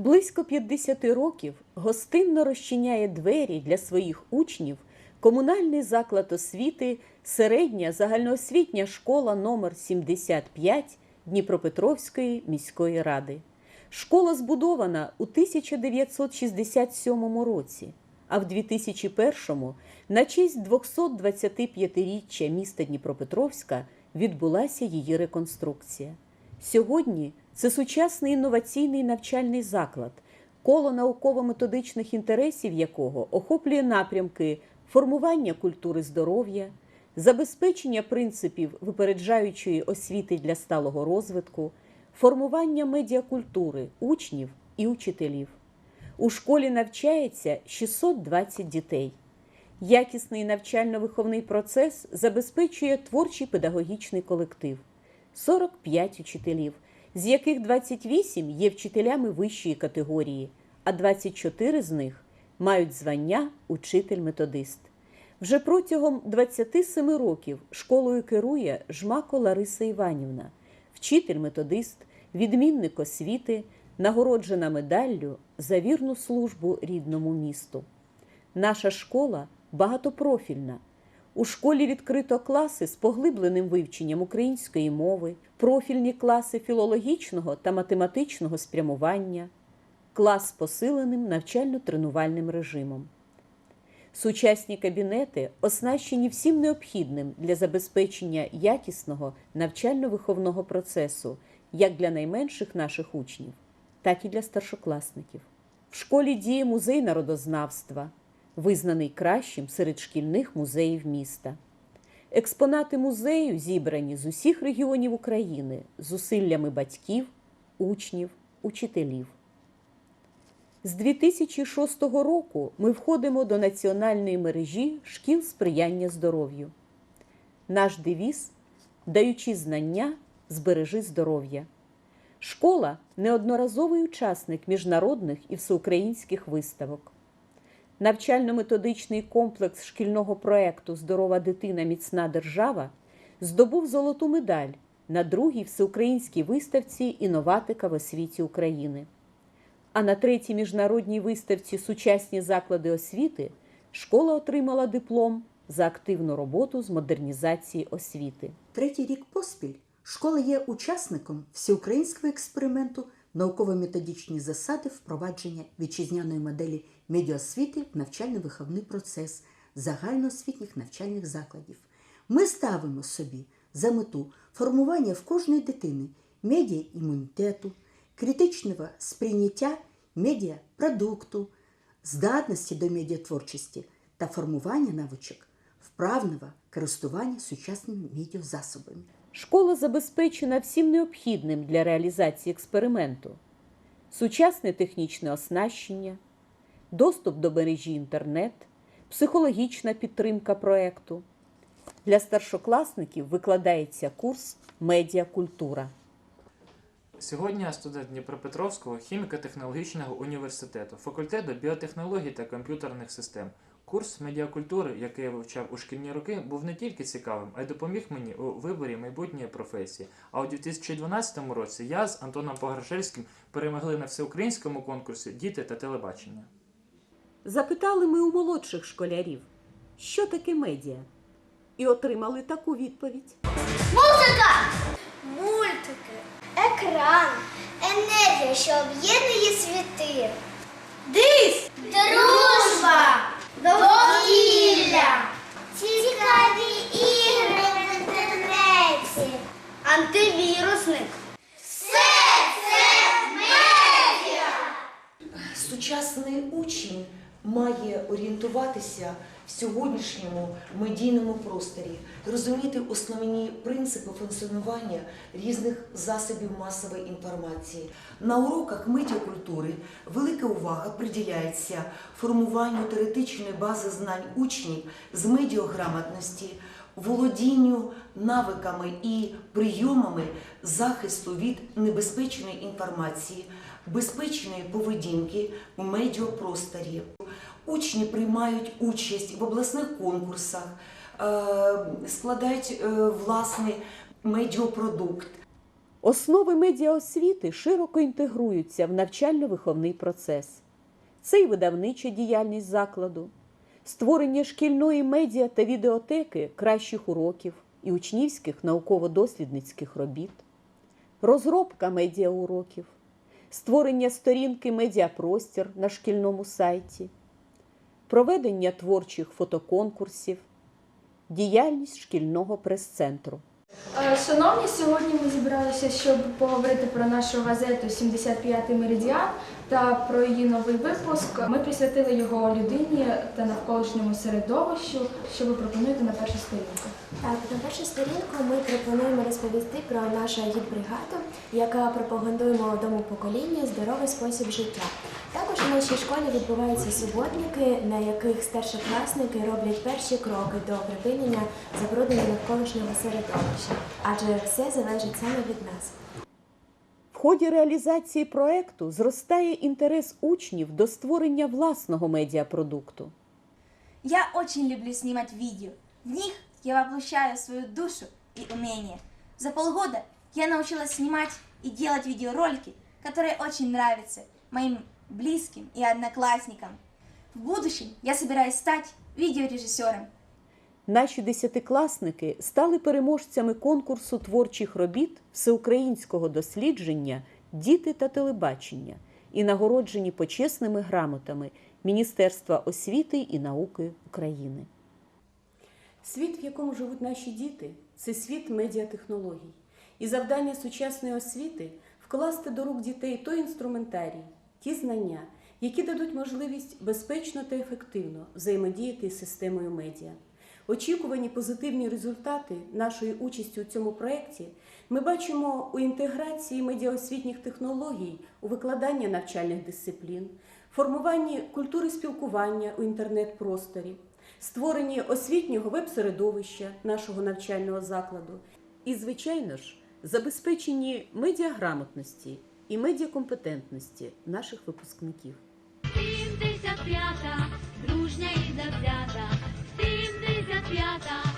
Близько 50 років гостинно розчиняє двері для своїх учнів комунальний заклад освіти середня загальноосвітня школа номер 75 Дніпропетровської міської ради. Школа збудована у 1967 році, а в 2001 на честь 225-річчя міста Дніпропетровська відбулася її реконструкція. Сьогодні це сучасний інноваційний навчальний заклад, коло науково-методичних інтересів якого охоплює напрямки формування культури здоров'я, забезпечення принципів випереджаючої освіти для сталого розвитку, формування медіакультури учнів і учителів. У школі навчається 620 дітей. Якісний навчально-виховний процес забезпечує творчий педагогічний колектив 45 учителів, з яких 28 є вчителями вищої категорії, а 24 з них мають звання учитель-методист. Вже протягом 27 років школою керує Жмако Лариса Іванівна, вчитель-методист, відмінник освіти, нагороджена медаллю за вірну службу рідному місту. Наша школа багатопрофільна. У школі відкрито класи з поглибленим вивченням української мови, профільні класи філологічного та математичного спрямування, клас з посиленим навчально-тренувальним режимом. Сучасні кабінети оснащені всім необхідним для забезпечення якісного навчально-виховного процесу як для найменших наших учнів, так і для старшокласників. В школі діє музей народознавства, визнаний кращим серед шкільних музеїв міста. Експонати музею зібрані з усіх регіонів України зусиллями батьків, учнів, учителів. З 2006 року ми входимо до національної мережі шкіл сприяння здоров'ю. Наш девіз даючи знання, збережи здоров'я. Школа неодноразовий учасник міжнародних і всеукраїнських виставок. Навчально-методичний комплекс шкільного проекту Здорова дитина, міцна держава здобув золоту медаль на другій всеукраїнській виставці інноватика в освіті України. А на третій міжнародній виставці Сучасні заклади освіти школа отримала диплом за активну роботу з модернізації освіти. Третій рік поспіль школа є учасником всеукраїнського експерименту науково-методичні засади впровадження вітчизняної моделі медіаосвіти в навчально-виховний процес загальноосвітніх навчальних закладів. Ми ставимо собі за мету формування в кожної дитини медіаімунітету, критичного сприйняття медіапродукту, здатності до медіатворчості та формування навичок вправного користування сучасними медіазасобами. Школа забезпечена всім необхідним для реалізації експерименту: сучасне технічне оснащення, доступ до мережі інтернет, психологічна підтримка проекту. Для старшокласників викладається курс Медіакультура. Сьогодні я студент Дніпропетровського хіміко-технологічного університету, факультету біотехнологій та комп'ютерних систем. Курс медіакультури, який я вивчав у шкільні роки, був не тільки цікавим, а й допоміг мені у виборі майбутньої професії. А у 2012 році я з Антоном Пограшевським перемогли на всеукраїнському конкурсі Діти та телебачення. Запитали ми у молодших школярів, що таке медіа, і отримали таку відповідь. Мультики, екран, енергія, що об'єднує світи. Диск, дружба, довкілля, цікаві ігри в інтернеті, антивірусник. Все це медіа! Сучасний учень має орієнтуватися в сьогоднішньому медійному просторі, розуміти основні принципи функціонування різних засобів масової інформації. На уроках медіакультури велика увага приділяється формуванню теоретичної бази знань учнів з медіаграмотності, володінню навиками і прийомами захисту від небезпечної інформації, безпечної поведінки у медіапросторі. Учні приймають участь в обласних конкурсах, е, складають е, власний медіапродукт. Основи медіаосвіти широко інтегруються в навчально-виховний процес. Це й видавнича діяльність закладу, створення шкільної медіа та відеотеки кращих уроків і учнівських науково-дослідницьких робіт, розробка медіауроків, створення сторінки Медіапростір на шкільному сайті, проведення творчих фотоконкурсів, діяльність шкільного прес-центру. Е, Шановні, сьогодні ми зібралися, щоб поговорити про нашу газету «75-й меридіан та про її новий випуск. Ми присвятили його людині та навколишньому середовищу, що ви пропонуєте на першу сторінку. Так, на першу сторінку ми пропонуємо розповісти про нашу агітбригаду, яка пропагандує молодому поколінню здоровий спосіб життя. У нашій школі відбуваються суботники, на яких старшокласники роблять перші кроки до припинення забруднення навколишнього середовища, адже все залежить саме від нас. В ході реалізації проекту зростає інтерес учнів до створення власного медіапродукту. Я очень люблю снимать видео. В них я воплощаю свою душу и умение. За полгода я научилась снимать и делать видеоролики, которые очень нравятся моим близким и одноклассникам. В будущем я собираюсь стать видеорежиссером. Наші десятикласники стали переможцями конкурсу творчих робіт всеукраїнського дослідження Діти та телебачення і нагороджені почесними грамотами Міністерства освіти і науки України. Світ, в якому живуть наші діти, це світ медіатехнологій. І завдання сучасної освіти вкласти до рук дітей той інструментарій, ті знання, які дадуть можливість безпечно та ефективно взаємодіяти з системою медіа. Очікувані позитивні результати нашої участі у цьому проєкті ми бачимо у інтеграції медіаосвітніх технологій у викладанні навчальних дисциплін, формуванні культури спілкування у інтернет-просторі, створенні освітнього веб-середовища нашого навчального закладу і, звичайно ж, забезпеченні медіаграмотності і медіакомпетентності наших випускників. Сімдесят п'ята, дружня і завзята, сімдесят п'ята,